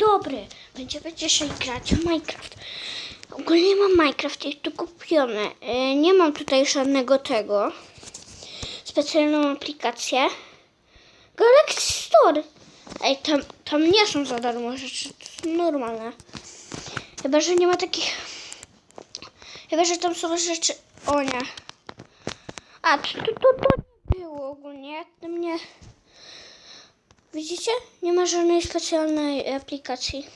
dobry. Będziemy dzisiaj grać w Minecraft. Ogólnie mam Minecraft, jest tu kupione. E, Nie mam tutaj żadnego tego. Specjalną aplikację. Galaxy Store. Ej, tam, tam nie są za darmo rzeczy. To są normalne. Chyba, że nie ma takich... Chyba, że tam są rzeczy... O nie. A, to, to, to, to nie było ogólnie. To mnie... Widzicie? Nie ma żadnej specjalnej aplikacji.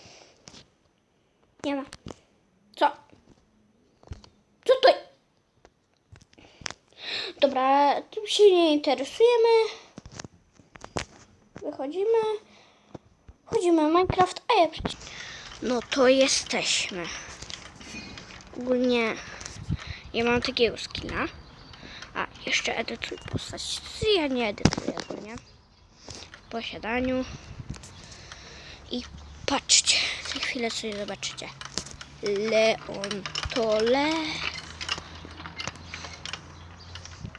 Nie ma. Co? Co to? Dobra, tym się nie interesujemy. Wychodzimy. Wchodzimy w Minecraft, a ja przecież... No to jesteśmy. Ogólnie ja mam takiego skina. A, jeszcze edytuj postać. Ja nie edytuję ogólnie posiadaniu. I patrzcie, za chwilę coś zobaczycie. Leon to le.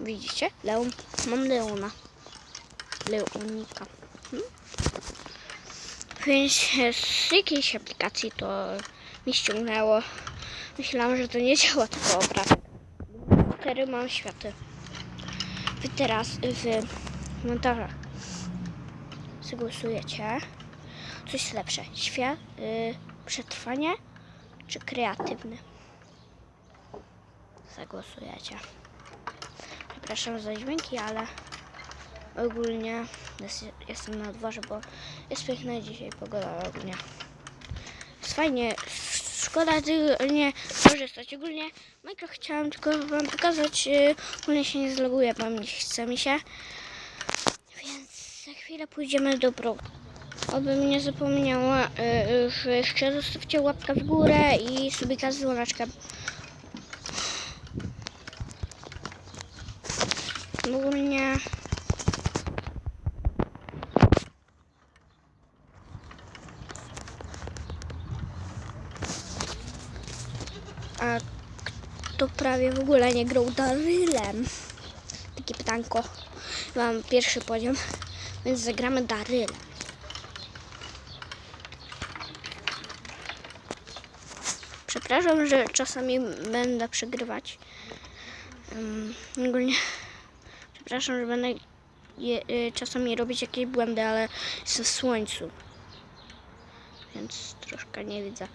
Widzicie? Leon. Mam Leona. Leonika. Hmm? Więc z jakiejś aplikacji to mi ściągnęło. Myślałam, że to nie działa tylko obrazek. Cztery mam światy. Wy teraz w komentarzach zagłosujecie. Co jest lepsze? Świat, y, przetrwanie czy kreatywny? Zagłosujecie. Przepraszam za dźwięki, ale ogólnie jest, jestem na dworze, bo jest piękna dzisiaj pogoda ogólnie. Jest fajnie. Szkoda tylko nie korzystać. Ogólnie Minecraft chciałam tylko wam pokazać. y, Ogólnie się nie zloguję, bo nie chce mi się. Chwilę pójdziemy do progu. Obym nie zapomniała, y, że jeszcze zostawcie łapkę w górę i subika z dzwoneczkiem. Ogólnie... A kto prawie w ogóle nie grał Darylem? Takie pytanko. Mam pierwszy poziom, więc zagramy Darylem. Przepraszam, że czasami będę przegrywać. Um, ogólnie przepraszam, że będę je, y, czasami robić jakieś błędy, ale jestem w słońcu. Więc troszkę nie widzę.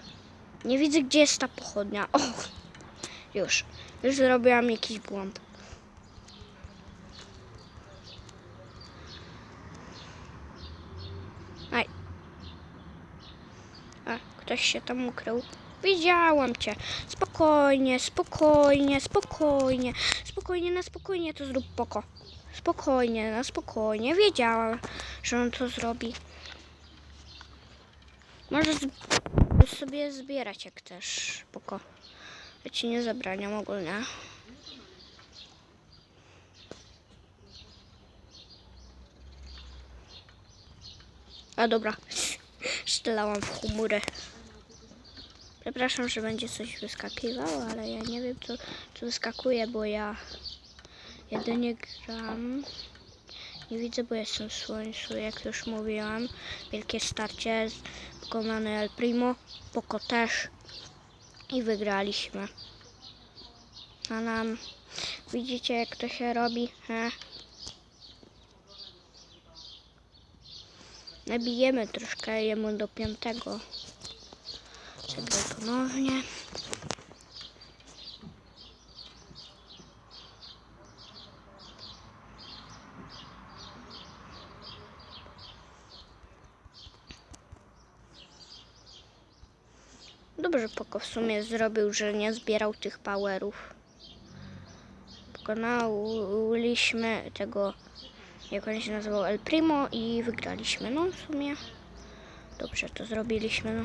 Nie widzę, gdzie jest ta pochodnia. O! Już. Już zrobiłam jakiś błąd. Aj. A, ktoś się tam ukrył. Widziałam cię. Spokojnie, spokojnie, spokojnie. Spokojnie, na spokojnie to zrób poko. Spokojnie, na spokojnie. Wiedziałam, że on to zrobi. Możesz z- sobie zbierać jak też, poko. Ja ci nie zabraniam ogólnie. A dobra, strzelałam w chmury. Przepraszam, że będzie coś wyskakiwało, ale ja nie wiem, co, co wyskakuje, bo ja jedynie gram. Nie widzę, bo jestem w słońcu, jak już mówiłam. Wielkie starcie, pokonany El Primo, Poko też. I wygraliśmy. A nam, widzicie jak to się robi? He? Nabijemy troszkę jemu do piątego. Zagraj ponownie. Dobrze Poko w sumie zrobił, że nie zbierał tych powerów. Pokonaliśmy tego, jak on się nazywał, El Primo i wygraliśmy. No w sumie dobrze to zrobiliśmy. No.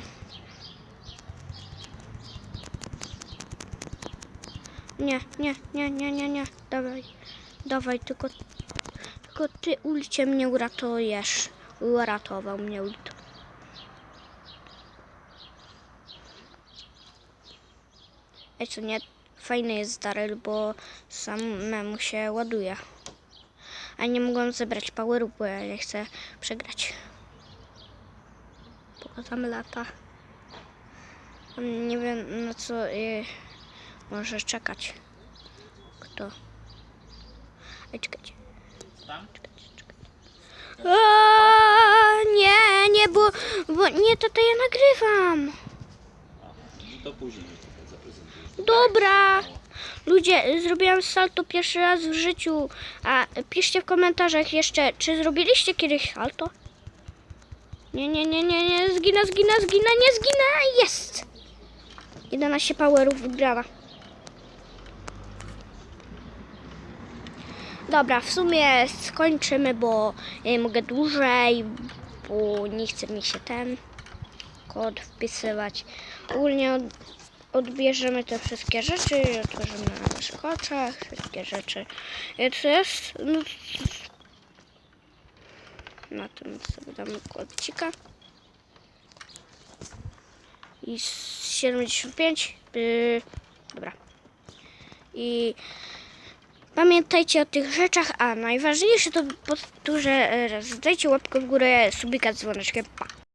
Nie, nie, nie, nie, nie, nie. Dawaj, dawaj, tylko, tylko ty ulcie mnie uratujesz. Uratował mnie ult. Ej, co nie, fajny jest Daryl, bo samemu się ładuje. A nie mogłam zebrać poweru, bo ja nie chcę przegrać. Tam lata. Nie wiem na co y, może czekać. Kto? Ej, czekajcie. Tam? A, nie, nie, bo, bo nie, to, to ja nagrywam. To później. Dobra. Ludzie, zrobiłam salto pierwszy raz w życiu. A piszcie w komentarzach jeszcze, czy zrobiliście kiedyś salto? Nie, nie, nie, nie, nie, zgina, zgina, zgina, nie zgina, jest! 11 powerów wygrana. Dobra, w sumie skończymy, bo nie mogę dłużej, bo nie chce mi się ten kod wpisywać. Ogólnie od, odbierzemy te wszystkie rzeczy i otworzymy na naszych oczach wszystkie rzeczy. I co jest? No, na tym sobie damy kodcika. I z 75. Yy, dobra. I pamiętajcie o tych rzeczach, a najważniejsze to powtórzę raz. Dajcie łapkę w górę, subika z dzwoneczkiem. Pa!